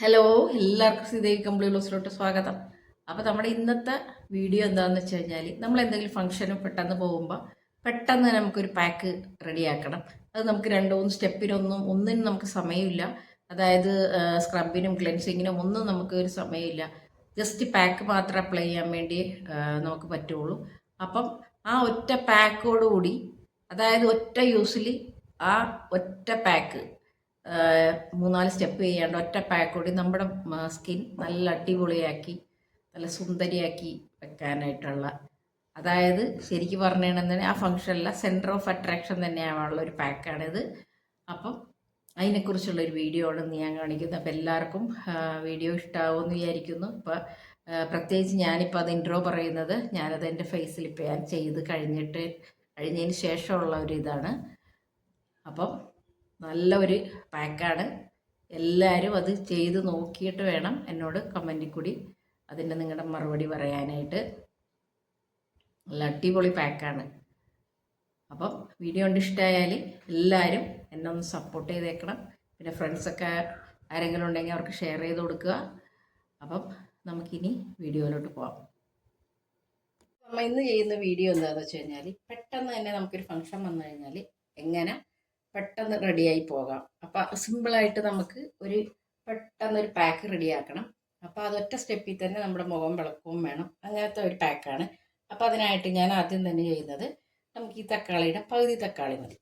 Hello എല്ലാവർക്കും ശ്രീദേവി കമ്പിളി ബ്ലൗസിലോട്ട് സ്വാഗതം. അപ്പോൾ നമ്മുടെ ഇന്നത്തെ വീഡിയോ എന്താണെന്ന് വെച്ച് കഴിഞ്ഞാൽ നമ്മൾ എന്തെങ്കിലും ഫംഗ്ഷനും പെട്ടെന്ന് പോകുമ്പോൾ പെട്ടെന്ന് തന്നെ നമുക്കൊരു പാക്ക് റെഡിയാക്കണം അത് നമുക്ക് രണ്ട് മൂന്ന് സ്റ്റെപ്പിനൊന്നും ഒന്നിനും നമുക്ക് സമയമില്ല. അതായത് സ്ക്രബിനും ക്ലെൻസിങ്ങിനും ഒന്നും നമുക്ക് ഒരു സമയമില്ല. ജസ്റ്റ് പാക്ക് മാത്രം അപ്ലൈ ചെയ്യാൻ വേണ്ടി നമുക്ക് പറ്റുള്ളൂ. അപ്പം ആ ഒറ്റ പാക്കോടുകൂടി അതായത് ഒറ്റ യൂസിൽ ആ ഒറ്റ പാക്ക് മൂന്നാൽ സ്റ്റെപ്പ് ചെയ്യാണ്ട് ഒറ്റ പാക്ക് കൂടി നമ്മുടെ സ്കിൻ നല്ല അടിപൊളിയാക്കി നല്ല സുന്ദരിയാക്കി വെക്കാനായിട്ടുള്ള. അതായത് ശരിക്കും പറഞ്ഞിട്ടുണ്ടെങ്കിൽ ആ ഫംഗ്ഷനിലെ സെന്റർ ഓഫ് അട്രാക്ഷൻ തന്നെയാണുള്ള ഒരു പാക്കാണിത് അപ്പം അതിനെക്കുറിച്ചുള്ള ഒരു വീഡിയോ ആണ് ഞാൻ കാണിക്കുന്നത്. അപ്പോൾ എല്ലാവർക്കും വീഡിയോ ഇഷ്ടമാവുമെന്ന് വിചാരിക്കുന്നു. ഇപ്പോൾ പ്രത്യേകിച്ച് ഞാനിപ്പോൾ അത് ഇൻട്രോ പറയുന്നത് ഞാനത് എന്റെ ഫേസിൽ ഇപ്പോൾ ഞാൻ ചെയ്ത് കഴിഞ്ഞിട്ട് കഴിഞ്ഞതിന് ശേഷമുള്ള ഒരു ഇതാണ്. അപ്പം നല്ല ഒരു പാക്കാണ്. എല്ലാവരും അത് ചെയ്ത് നോക്കിയിട്ട് വേണം എന്നോട് കമന്റിൽ കൂടി അതിന്റെ നിങ്ങളുടെ മറുപടി പറയാനായിട്ട്. നല്ല അടിപൊളി പാക്കാണ്. അപ്പം വീഡിയോ കൊണ്ട് ഇഷ്ടമായാൽ എല്ലാവരും എന്നെ ഒന്ന് സപ്പോർട്ട് ചെയ്തേക്കണം. പിന്നെ ഫ്രണ്ട്സൊക്കെ ആരെങ്കിലും ഉണ്ടെങ്കിൽ അവർക്ക് ഷെയർ ചെയ്ത് കൊടുക്കുക. അപ്പം നമുക്കിനി വീഡിയോയിലോട്ട് പോവാം. നമ്മൾ ഇന്ന് ചെയ്യുന്ന വീഡിയോ എന്താണെന്ന് വെച്ച് കഴിഞ്ഞാൽ പെട്ടെന്ന് തന്നെ നമുക്കൊരു ഫംഗ്ഷൻ വന്നു കഴിഞ്ഞാൽ എങ്ങനെ പെട്ടെന്ന് റെഡിയായി പോകാം. അപ്പം സിമ്പിളായിട്ട് നമുക്ക് ഒരു പെട്ടെന്ന് ഒരു പാക്ക് റെഡിയാക്കണം അപ്പോൾ അതൊറ്റ സ്റ്റെപ്പിൽ തന്നെ നമ്മുടെ മുഖം വിളക്കവും വേണം. അങ്ങനത്തെ ഒരു പാക്കാണ് അപ്പോൾ അതിനായിട്ട് ഞാൻ ആദ്യം തന്നെ ചെയ്യുന്നത് നമുക്ക് ഈ തക്കാളിയുടെ പകുതി തക്കാളി മതി.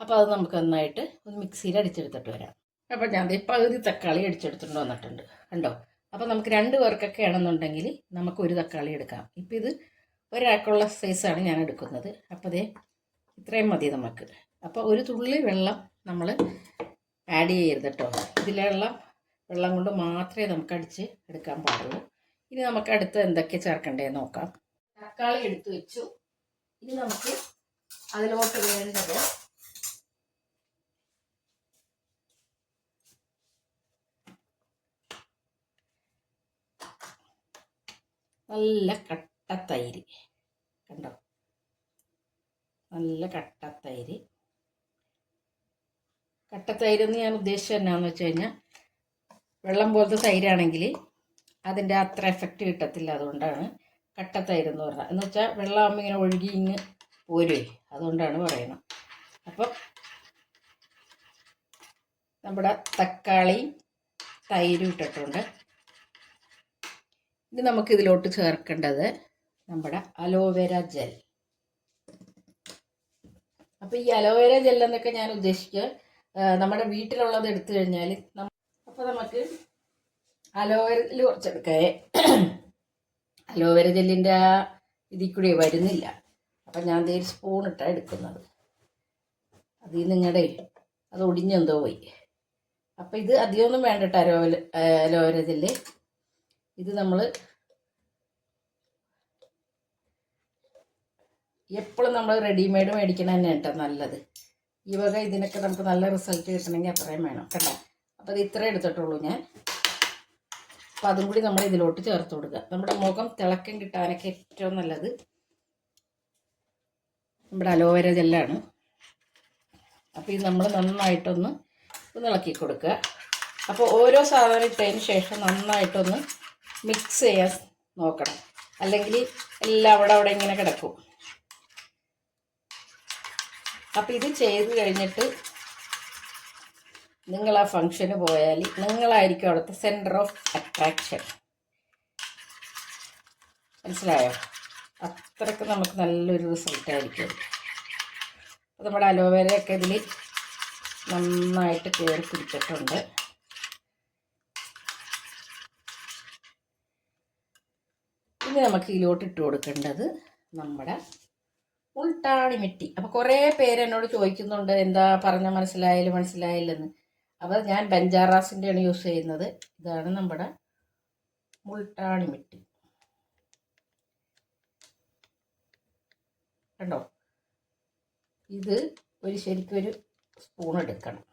അപ്പോൾ അത് നമുക്ക് നന്നായിട്ട് ഒന്ന് മിക്സിയിൽ അടിച്ചെടുത്തിട്ട് വരാം. അപ്പോൾ ഞാൻ പകുതി തക്കാളി അടിച്ചെടുത്തിട്ട് വന്നിട്ടുണ്ട്. കണ്ടോ? അപ്പോൾ നമുക്ക് രണ്ട് പേർക്കൊക്കെ ആണെന്നുണ്ടെങ്കിൽ നമുക്ക് ഒരു തക്കാളി എടുക്കാം. ഇപ്പം ഇത് ഒരാൾക്കുള്ള സൈസാണ് ഞാൻ എടുക്കുന്നത്. അപ്പോൾ അതേ ഇത്രയും മതി നമുക്ക്. അപ്പോൾ ഒരു തുള്ളി വെള്ളം നമ്മൾ ആഡ് ചെയ്യരുത് കേട്ടോ ഇതിലുള്ള വെള്ളം കൊണ്ട് മാത്രമേ നമുക്ക് അടിച്ച് എടുക്കാൻ പാടുള്ളൂ. ഇനി നമുക്ക് അടുത്ത് എന്തൊക്കെ ചേർക്കണ്ടേന്ന് നോക്കാം. തക്കാളി എടുത്തു വെച്ചു. ഇനി നമുക്ക് അതിലോട്ട് വേണ്ടത് നല്ല കട്ട തൈര്. കണ്ടോ? നല്ല കട്ടത്തൈര് കട്ടത്തൈര് എന്ന് ഞാൻ ഉദ്ദേശിച്ചത് എന്നാന്ന് വെച്ച് കഴിഞ്ഞാൽ വെള്ളം പോലത്തെ തൈരാണെങ്കിൽ അതിന്റെ അത്ര എഫക്റ്റ് കിട്ടത്തില്ല അതുകൊണ്ടാണ് കട്ട എന്ന് പറഞ്ഞത്. എന്ന് വെച്ചാൽ വെള്ളമാകുമ്പോൾ ഇങ്ങനെ ഒഴുകി ഇങ്ങ് പോരുവേ അതുകൊണ്ടാണ് പറയുന്നത്. അപ്പം നമ്മുടെ തക്കാളി തൈരും ഇട്ടിട്ടുണ്ട്. ഇനി നമുക്ക് ഇതിലോട്ട് ചേർക്കേണ്ടത് നമ്മുടെ അലോവേര ജെൽ അപ്പോൾ ഈ അലോവേര ജെല്ലെന്നൊക്കെ ഞാൻ ഉദ്ദേശിക്കുക നമ്മുടെ വീട്ടിലുള്ളത് എടുത്തു കഴിഞ്ഞാൽ അപ്പോൾ നമുക്ക് അലോവേരയിൽ കുറച്ചെടുക്കേ. അലോവേര ജെല്ലിന്റെ ആ ഇതിൽ കൂടി വരുന്നില്ല. അപ്പം ഞാൻ ഒരു സ്പൂൺ ഇട്ടാണ് എടുക്കുന്നത്. അതിൽ നിങ്ങളുടെ അത് ഒടിഞ്ഞെന്തോ പോയി. അപ്പം ഇത് അധികമൊന്നും വേണ്ട കേട്ടോ അലോവേര അലോവേര ജെല്ല്. ഇത് നമ്മൾ എപ്പോഴും നമ്മൾ റെഡിമെയ്ഡ് മേടിക്കണ തന്നെ കേട്ടോ നല്ലത്. ഈ വക ഇതിനൊക്കെ നമുക്ക് നല്ല റിസൾട്ട് കിട്ടണമെങ്കിൽ അത്രയും വേണം കേട്ടോ അപ്പോൾ അത് ഇത്രയും എടുത്തിട്ടുള്ളൂ ഞാൻ. അപ്പോൾ അതും കൂടി നമ്മൾ ഇതിലോട്ട് ചേർത്ത് കൊടുക്കുക. നമ്മുടെ മുഖം തിളക്കം കിട്ടാനൊക്കെ ഏറ്റവും നല്ലത് നമ്മുടെ അലോവേര ജെല്ലാണ് അപ്പോൾ ഇത് നമ്മൾ നന്നായിട്ടൊന്ന് ഇളക്കി കൊടുക്കുക. അപ്പോൾ ഓരോ സാധനം ഇട്ടതിന് ശേഷം നന്നായിട്ടൊന്ന് മിക്സ് ചെയ്യാൻ നോക്കണം. അല്ലെങ്കിൽ എല്ലാം അവിടെ അവിടെ ഇങ്ങനെ കിടക്കും. അപ്പം ഇത് ചെയ്ത് കഴിഞ്ഞിട്ട് നിങ്ങൾ ആ ഫങ്ഷന് പോയാൽ നിങ്ങളായിരിക്കും അവിടുത്തെ സെന്റർ ഓഫ് അട്രാക്ഷൻ മനസ്സിലായോ? അത്രയ്ക്ക് നമുക്ക് നല്ലൊരു റിസൾട്ട് അപ്പോൾ നമ്മുടെ അലോവേരയൊക്കെ ഇതിൽ നന്നായിട്ട് കയറി പിടിച്ചിട്ടുണ്ട്. ഇനി നമുക്ക് ഇതിലോട്ട് ഇട്ട് കൊടുക്കേണ്ടത് നമ്മുടെ ഉൾട്ടാണി മിട്ടി. അപ്പോൾ കുറേ പേര് എന്നോട് ചോദിക്കുന്നുണ്ട് എന്താ പറഞ്ഞ മനസ്സിലായാലും മനസ്സിലായില്ലെന്ന്. അപ്പോൾ ഞാൻ ബെഞ്ചാറാസിന്റെയാണ് യൂസ് ചെയ്യുന്നത്. ഇതാണ് നമ്മുടെ മുൾട്ടാണി മിട്ടി. കണ്ടോ? ഇത് ഒരു ശരിക്കൊരു സ്പൂൺ എടുക്കണം.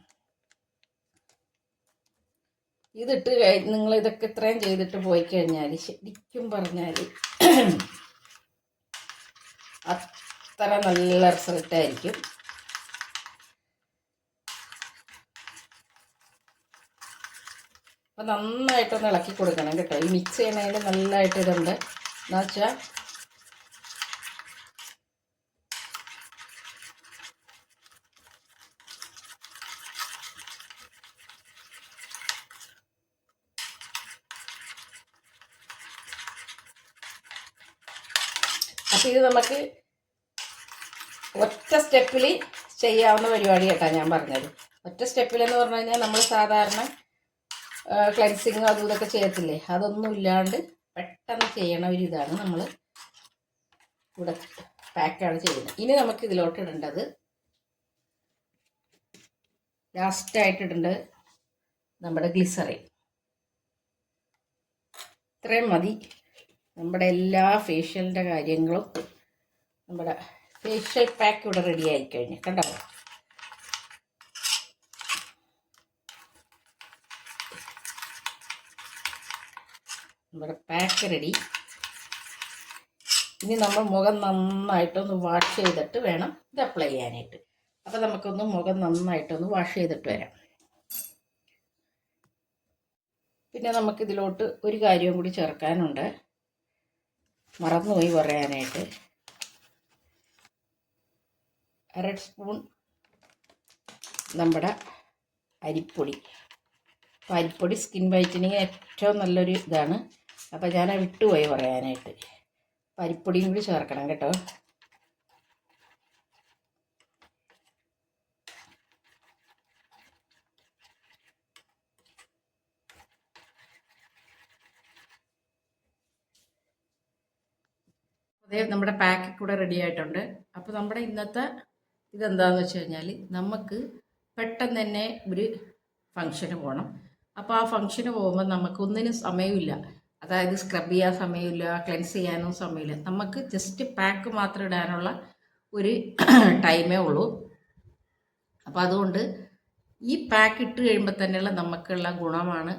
ഇതിട്ട് നിങ്ങൾ ഇതൊക്കെ ഇത്രയും ചെയ്തിട്ട് പോയി കഴിഞ്ഞാൽ ശരിക്കും പറഞ്ഞാൽ അത്ര നല്ല റിസൾട്ട് ആയിരിക്കും അപ്പോൾ നന്നായിട്ടൊന്ന് ഇളക്കി കൊടുക്കണം കേട്ടോ. ഈ മിക്സ് ചെയ്യണതിൽ നല്ലതായിട്ട് ഇതുണ്ട്. എന്ന് വെച്ചാൽ അപ്പം ഇത് നമുക്ക് ഒറ്റ സ്റ്റെപ്പിൽ ചെയ്യാവുന്ന പരിപാടി കേട്ടോ ഞാൻ പറഞ്ഞത്. ഒറ്റ സ്റ്റെപ്പിൽ എന്ന് പറഞ്ഞു കഴിഞ്ഞാൽ നമ്മൾ സാധാരണ ക്ലെൻസിങ് അതും ഇതൊക്കെ ചെയ്യത്തില്ലേ? അതൊന്നും ഇല്ലാണ്ട് പെട്ടെന്ന് ചെയ്യണ ഒരു ഇതാണ് നമ്മൾ ഇവിടെ പാക്കാണ് ചെയ്യുന്നത്. ഇനി നമുക്ക് ഇതിലോട്ട് ഇടേണ്ടത് ലാസ്റ്റായിട്ട് ഇടേണ്ടത് നമ്മുടെ ഗ്ലിസറിൻ ഇത്രയും മതി. നമ്മുടെ എല്ലാ ഫേഷ്യലിന്റെ കാര്യങ്ങളും നമ്മുടെ ഫേഷ്യൽ പാക്ക് ഇവിടെ റെഡി ആയി കഴിഞ്ഞു കണ്ടോ? നമ്മുടെ പാക്ക് റെഡി ഇനി നമ്മൾ മുഖം നന്നായിട്ടൊന്ന് വാഷ് ചെയ്തിട്ട് വേണം ഇത് അപ്ലൈ ചെയ്യാനായിട്ട്. അപ്പോൾ നമുക്കൊന്ന് മുഖം നന്നായിട്ടൊന്ന് വാഷ് ചെയ്തിട്ട് വരാം. പിന്നെ നമുക്കിതിലോട്ട് ഒരു കാര്യവും കൂടി ചേർക്കാനുണ്ട്. മറന്നുപോയി പറയാനായിട്ട്. അര സ്പൂൺ നമ്മുടെ അരിപ്പൊടി. അപ്പോൾ അരിപ്പൊടി സ്കിൻ വൈറ്റനിങ്ങിന് ഏറ്റവും നല്ലൊരു ഇതാണ്. അപ്പോൾ ഞാൻ വിട്ടുപോയി പറയാനായിട്ട്. അപ്പോൾ അരിപ്പൊടിയും കൂടി ചേർക്കണം കേട്ടോ. അതേ നമ്മുടെ പാക്ക് കൂടെ റെഡി ആയിട്ടുണ്ട്. അപ്പോൾ നമ്മുടെ ഇന്നത്തെ ഇതെന്താണെന്ന് വെച്ച് കഴിഞ്ഞാൽ നമുക്ക് പെട്ടെന്ന് തന്നെ ഒരു ഫങ്ഷന് പോകണം അപ്പോൾ ആ ഫങ്ഷന് പോകുമ്പോൾ നമുക്ക് ഒന്നിനും സമയമില്ല. അതായത് സ്ക്രബ് ചെയ്യാൻ സമയമില്ല ക്ലെൻസ് ചെയ്യാനും സമയമില്ല. നമുക്ക് ജസ്റ്റ് പാക്ക് മാത്രം ഇടാനുള്ള ഒരു ടൈമേ ഉള്ളൂ. അപ്പോൾ അതുകൊണ്ട് ഈ പാക്ക് ഇട്ട് കഴിയുമ്പോൾ തന്നെയുള്ള നമുക്കുള്ള ഗുണമാണ്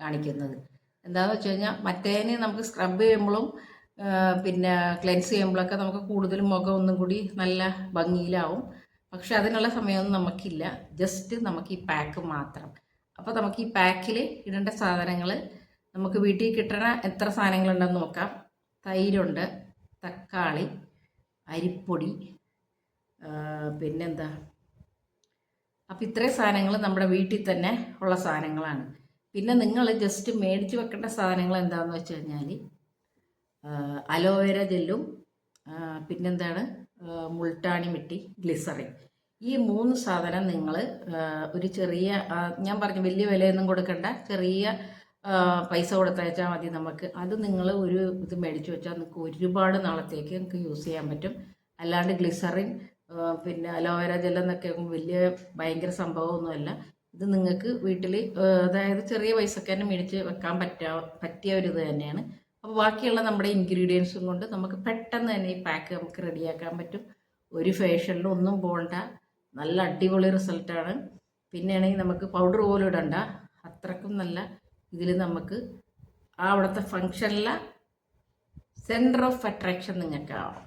കാണിക്കുന്നത്. എന്താണെന്ന് വെച്ച് കഴിഞ്ഞാൽ മറ്റേതിന് നമുക്ക് സ്ക്രബ് ചെയ്യുമ്പോഴും പിന്നെ ക്ലെൻസ് ചെയ്യുമ്പോഴൊക്കെ നമുക്ക് കൂടുതൽ മുഖം ഒന്നും കൂടി നല്ല ഭംഗിയിലാവും. പക്ഷെ അതിനുള്ള സമയമൊന്നും നമുക്കില്ല. ജസ്റ്റ് നമുക്ക് ഈ പാക്ക് മാത്രം. അപ്പോൾ നമുക്ക് ഈ പാക്കിൽ ഇടേണ്ട സാധനങ്ങൾ നമുക്ക് വീട്ടിൽ കിട്ടണ എത്ര സാധനങ്ങളുണ്ടെന്ന് നോക്കാം. തൈരുണ്ട് തക്കാളി അരിപ്പൊടി പിന്നെന്താ? അപ്പോൾ ഇത്രയും സാധനങ്ങൾ നമ്മുടെ വീട്ടിൽ തന്നെ ഉള്ള സാധനങ്ങളാണ്. പിന്നെ നിങ്ങൾ ജസ്റ്റ് മേടിച്ച് വെക്കേണ്ട സാധനങ്ങൾ എന്താണെന്ന് വെച്ച് കഴിഞ്ഞാൽ അലോവേര ജെല്ലും പിന്നെന്താണ് മുൾട്ടാണി മിട്ടി ഗ്ലിസറിൻ. ഈ മൂന്ന് സാധനം നിങ്ങൾ ഒരു ചെറിയ ഞാൻ പറഞ്ഞ വലിയ വിലയൊന്നും കൊടുക്കണ്ട ചെറിയ പൈസ കൊടുത്തയച്ചാൽ മതി നമുക്ക്. അത് നിങ്ങൾ ഒരു ഇത് മേടിച്ചു വെച്ചാൽ നിങ്ങൾക്ക് ഒരുപാട് നാളത്തേക്ക് നിങ്ങൾക്ക് യൂസ് ചെയ്യാൻ പറ്റും. അല്ലാണ്ട് ഗ്ലിസറിൻ പിന്നെ അലോവേര ജെല്ലം എന്നൊക്കെ വലിയ ഭയങ്കര സംഭവമൊന്നുമല്ല. ഇത് നിങ്ങൾക്ക് വീട്ടിൽ അതായത് ചെറിയ പൈസക്ക് തന്നെ മേടിച്ച് വെക്കാൻ പറ്റാ പറ്റിയ ഒരു ഇത് തന്നെയാണ്. അപ്പോൾ ബാക്കിയുള്ള നമ്മുടെ ഇൻഗ്രീഡിയൻസും കൊണ്ട് നമുക്ക് പെട്ടെന്ന് തന്നെ ഈ പാക്ക് നമുക്ക് റെഡിയാക്കാൻ പറ്റും. ഒരു ഫേഷ്യലിലും ഒന്നും പോകണ്ട നല്ല അടിപൊളി റിസൾട്ടാണ് പിന്നെയാണെങ്കിൽ നമുക്ക് പൗഡർ പോലും ഇടണ്ട. അത്രക്കും നല്ല ഇതിൽ നമുക്ക് ആ അവിടുത്തെ ഫങ്ഷനിലെ സെന്റർ ഓഫ് അട്രാക്ഷൻ നിങ്ങൾക്ക് ആവണം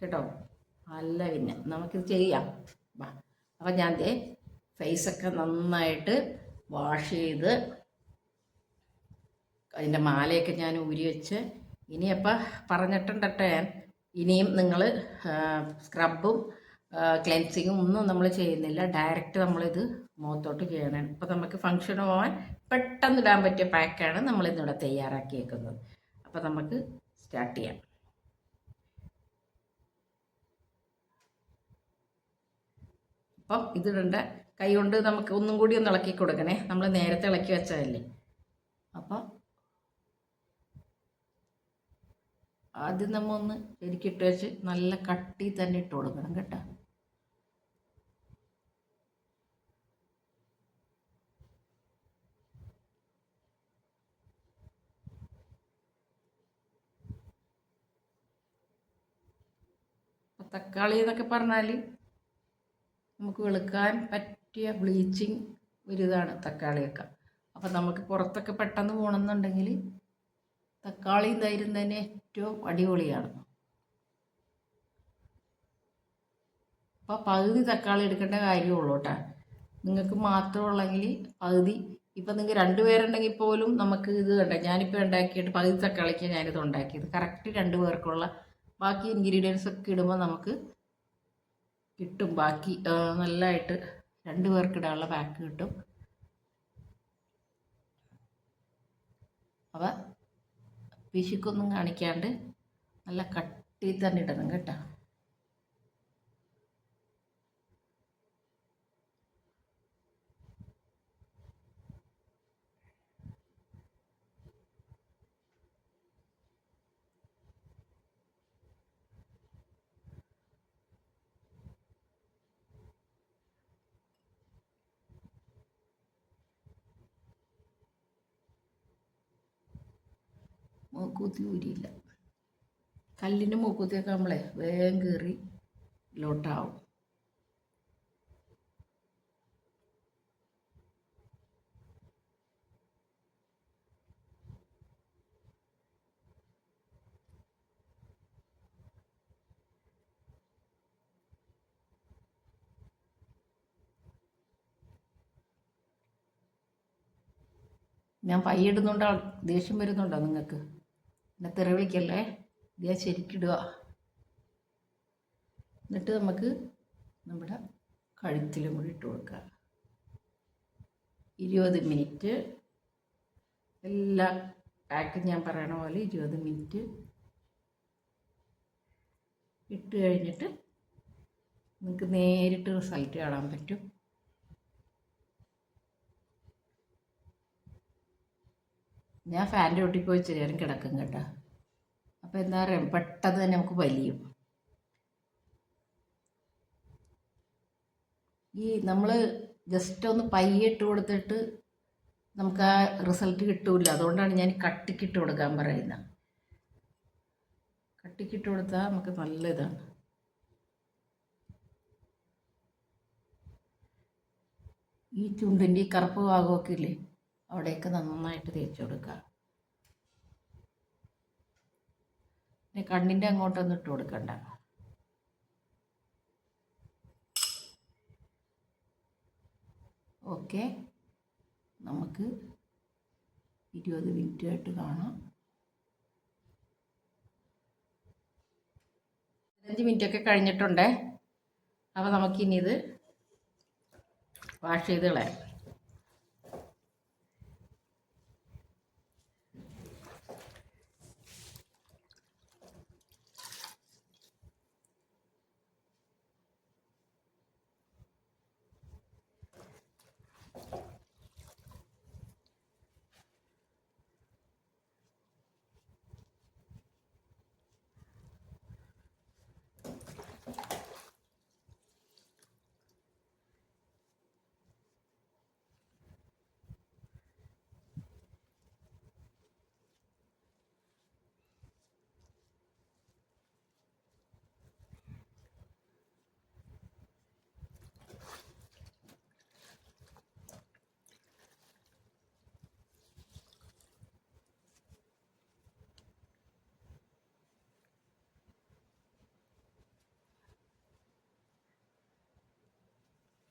കേട്ടോ? അല്ല പിന്നെ. നമുക്കിത് ചെയ്യാം. അപ്പം ഞാൻ ഫേസൊക്കെ നന്നായിട്ട് വാഷ് ചെയ്ത് അതിന്റെ മാലയൊക്കെ ഞാൻ ഊരി വെച്ച് ഇനിയപ്പോൾ പറഞ്ഞിട്ടുണ്ടട്ടെ. ഇനിയും നിങ്ങൾ സ്ക്രബും ക്ലെൻസിങ്ങും ഒന്നും നമ്മൾ ചെയ്യുന്നില്ല. ഡയറക്റ്റ് നമ്മളിത് മുഖത്തോട്ട് ചെയ്യണം. ഇപ്പോൾ നമുക്ക് ഫങ്ഷന് പോകാൻ പെട്ടെന്ന് ഇടാൻ പറ്റിയ പാക്കാണ് നമ്മളിന്നിവിടെ തയ്യാറാക്കിയേക്കുന്നത്. അപ്പോൾ നമുക്ക് സ്റ്റാർട്ട് ചെയ്യാം. അപ്പം ഇതിടണ്ട. കൈ കൊണ്ട് നമുക്ക് ഒന്നും കൂടി ഒന്ന് ഇളക്കി കൊടുക്കണേ. നമ്മൾ നേരത്തെ ഇളക്കി വെച്ചതല്ലേ. അപ്പം ആദ്യം നമ്മ ഒന്ന് ശരിക്കിട്ട് വെച്ച് നല്ല കട്ടി തന്നെ ഇട്ട് കൊടുക്കണം കേട്ടോ. തക്കാളി എന്നൊക്കെ പറഞ്ഞാൽ നമുക്ക് വെളുക്കാൻ പറ്റിയ ബ്ലീച്ചിങ് ഒരു ഇതാണ് തക്കാളിയൊക്കെ. അപ്പം നമുക്ക് പുറത്തൊക്കെ പെട്ടെന്ന് പോകണമെന്നുണ്ടെങ്കിൽ തക്കാളിയും തൈരും തന്നെ ഏറ്റവും അടിപൊളിയാണ്. അപ്പോൾ പകുതി തക്കാളി എടുക്കേണ്ട കാര്യമുള്ളൂ കേട്ടോ. നിങ്ങൾക്ക് മാത്രമുള്ളെങ്കിൽ പകുതി. ഇപ്പം നിങ്ങൾക്ക് രണ്ടുപേരുണ്ടെങ്കിൽ പോലും നമുക്ക് ഇത് കണ്ട? ഞാനിപ്പോൾ ഉണ്ടാക്കിയിട്ട് പകുതി തക്കാളിക്ക് ഞാനിത് ഉണ്ടാക്കിയത്. കറക്റ്റ് രണ്ട് പേർക്കുള്ള ബാക്കി ഇൻഗ്രീഡിയൻസ് ഒക്കെ ഇടുമ്പോൾ നമുക്ക് കിട്ടും. ബാക്കി നല്ലതായിട്ട് രണ്ട് പേർക്ക് ഇടാനുള്ള പാക്ക് കിട്ടും. അവ പിശുക്കൊന്നും കാണിക്കാണ്ട് നല്ല കട്ടി തന്നെ ഇടണം കേട്ടോ. മൂക്കൂത്തി ഊരിയില്ല. കല്ലിന്റെ മൂക്കൂത്തിയൊക്കെ നമ്മളെ വേഗം കയറി ലോട്ടാവും. ഞാൻ പയ്യിടുന്നുണ്ടോ ദേഷ്യം വരുന്നുണ്ടോ നിങ്ങൾക്ക്? എന്നെ തെറി വിളിക്കല്ലേ? ഇത് ഞാൻ ശരിക്കിടുക. എന്നിട്ട് നമുക്ക് നമ്മുടെ കഴുത്തിലും കൂടി ഇട്ട് കൊടുക്കുക. ഇരുപത് മിനിറ്റ്. എല്ലാ പാക്കും ഞാൻ പറയണ പോലെ ഇരുപത് മിനിറ്റ് ഇട്ട് കഴിഞ്ഞിട്ട് നിങ്ങൾക്ക് നേരിട്ട് റിസൾട്ട് കാണാൻ പറ്റും. ഞാൻ ഫാന്റെ ഒട്ടി പോയി ഇച്ചിരി നേരം കിടക്കും കേട്ടോ. അപ്പോൾ എന്താ പറയുക പെട്ടെന്ന് തന്നെ നമുക്ക് വലിയും. ഈ നമ്മൾ ജസ്റ്റ് ഒന്ന് പയ്യെ ഇട്ട് കൊടുത്തിട്ട് നമുക്ക് ആ റിസൾട്ട് കിട്ടൂല. അതുകൊണ്ടാണ് ഞാൻ കട്ടിക്കിട്ട് കൊടുക്കാൻ പറയുന്നത് കട്ടിക്കിട്ട് കൊടുത്താൽ നമുക്ക് നല്ല ഇതാണ്. ഈ ചുണ്ടിന്റെ ഈ കറുപ്പ് ഭാഗമൊക്കെ ഇല്ലേ? അവിടെയൊക്കെ നന്നായിട്ട് തേച്ച് കൊടുക്കുക. പിന്നെ കണ്ണിന്റെ അങ്ങോട്ടൊന്നും ഇട്ട് കൊടുക്കണ്ട. ഓക്കെ. നമുക്ക് ഇരുപത് മിനിറ്റ് ആയിട്ട് കാണാം. പതിനഞ്ച് മിനിറ്റ് ഒക്കെ കഴിഞ്ഞിട്ടുണ്ടേ. അപ്പോൾ നമുക്കിനി ഇത് വാഷ് ചെയ്ത് കളയാം.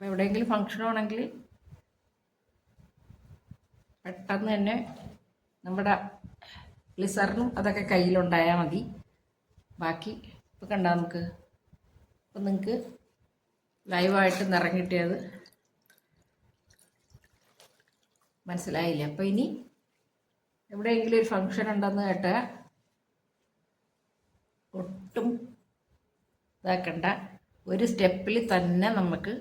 എവിടെയെങ്കിലും ഫങ്ഷൻ ആണെങ്കിൽ പെട്ടെന്ന് തന്നെ നമ്മുടെ ഗ്ലിസറിനും അതൊക്കെ കയ്യിലുണ്ടായാൽ മതി. ബാക്കി ഇപ്പോൾ കണ്ടാൽ നമുക്ക്. ഇപ്പം നിങ്ങൾക്ക് ലൈവായിട്ട് നിറം കിട്ടിയത് മനസ്സിലായില്ല? അപ്പോൾ ഇനി എവിടെയെങ്കിലും ഒരു ഫങ്ഷൻ ഉണ്ടെന്ന് കേട്ട ഒട്ടും ഇതാക്കണ്ട. ഒരു സ്റ്റെപ്പിൽ തന്നെ നമുക്ക്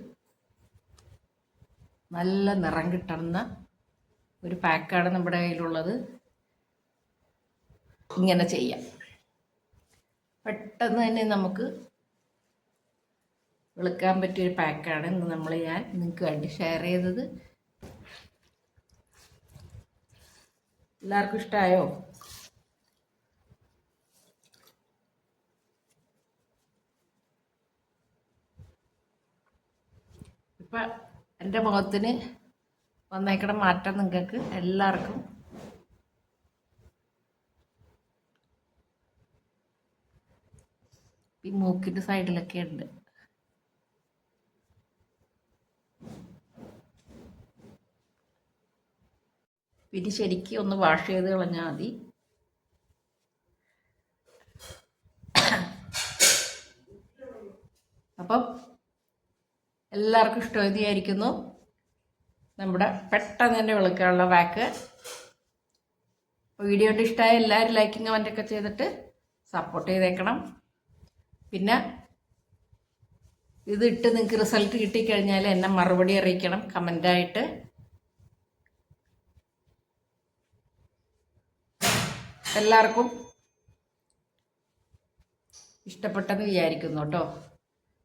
നല്ല നിറം കിട്ടുന്ന ഒരു പാക്കാണ് നമ്മുടെ കയ്യിലുള്ളത്. ഇങ്ങനെ ചെയ്യാം. പെട്ടെന്ന് തന്നെ നമുക്ക് വെളുക്കാൻ പറ്റിയൊരു പാക്കാണ് ഇന്ന് നമ്മൾ ഞാൻ നിങ്ങൾക്ക് വേണ്ടി ഷെയർ ചെയ്തത്. എല്ലാവർക്കും ഇഷ്ടമായോ ഇപ്പം എന്റെ മുഖത്തിന് വന്നേക്കണ മാറ്റം നിങ്ങൾക്ക് എല്ലാവർക്കും ഈ മൂക്കിന്റെ സൈഡിലൊക്കെ ഉണ്ട്. പിന്നെ ശരിക്കും ഒന്ന് വാഷ് ചെയ്ത് കളഞ്ഞാൽ മതി. അപ്പം എല്ലാവർക്കും ഇഷ്ടമായിരിക്കുന്നു. നമ്മുടെ പെട്ടെന്ന് തന്നെ വിളിക്കാനുള്ള വാക്ക്. വീഡിയോ ഇഷ്ടമായ എല്ലാവരും ലൈക്കും കമന്റൊക്കെ ചെയ്തിട്ട് സപ്പോർട്ട് ചെയ്തേക്കണം. പിന്നെ ഇത് ഇട്ട് നിങ്ങൾക്ക് റിസൾട്ട് കിട്ടിക്കഴിഞ്ഞാൽ എന്നെ മറുപടി അറിയിക്കണം കമന്റായിട്ട് എല്ലാവർക്കും ഇഷ്ടപ്പെട്ടെന്ന് വിചാരിക്കുന്നു കേട്ടോ.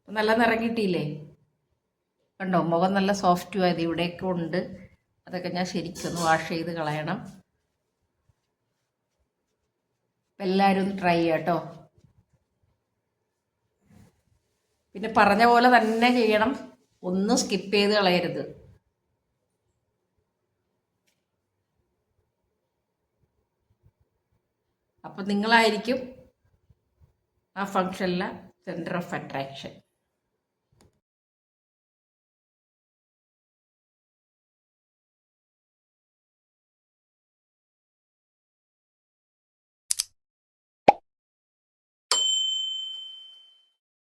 നല്ല കിട്ടിയില്ലേ? കണ്ടോ മുഖം നല്ല സോഫ്റ്റും ആയത് ഇവിടെയൊക്കെ ഉണ്ട്. അതൊക്കെ ഞാൻ ശരിക്കൊന്ന് വാഷ് ചെയ്ത് കളയണം. എല്ലാവരും ഒന്ന് ട്രൈ ചെയ്യാട്ടോ. പിന്നെ പറഞ്ഞ പോലെ തന്നെ ചെയ്യണം. ഒന്നും സ്കിപ്പ് ചെയ്ത് കളയരുത്. അപ്പം നിങ്ങളായിരിക്കും ആ ഫങ്ഷനിലെ സെന്റർ ഓഫ് അട്രാക്ഷൻ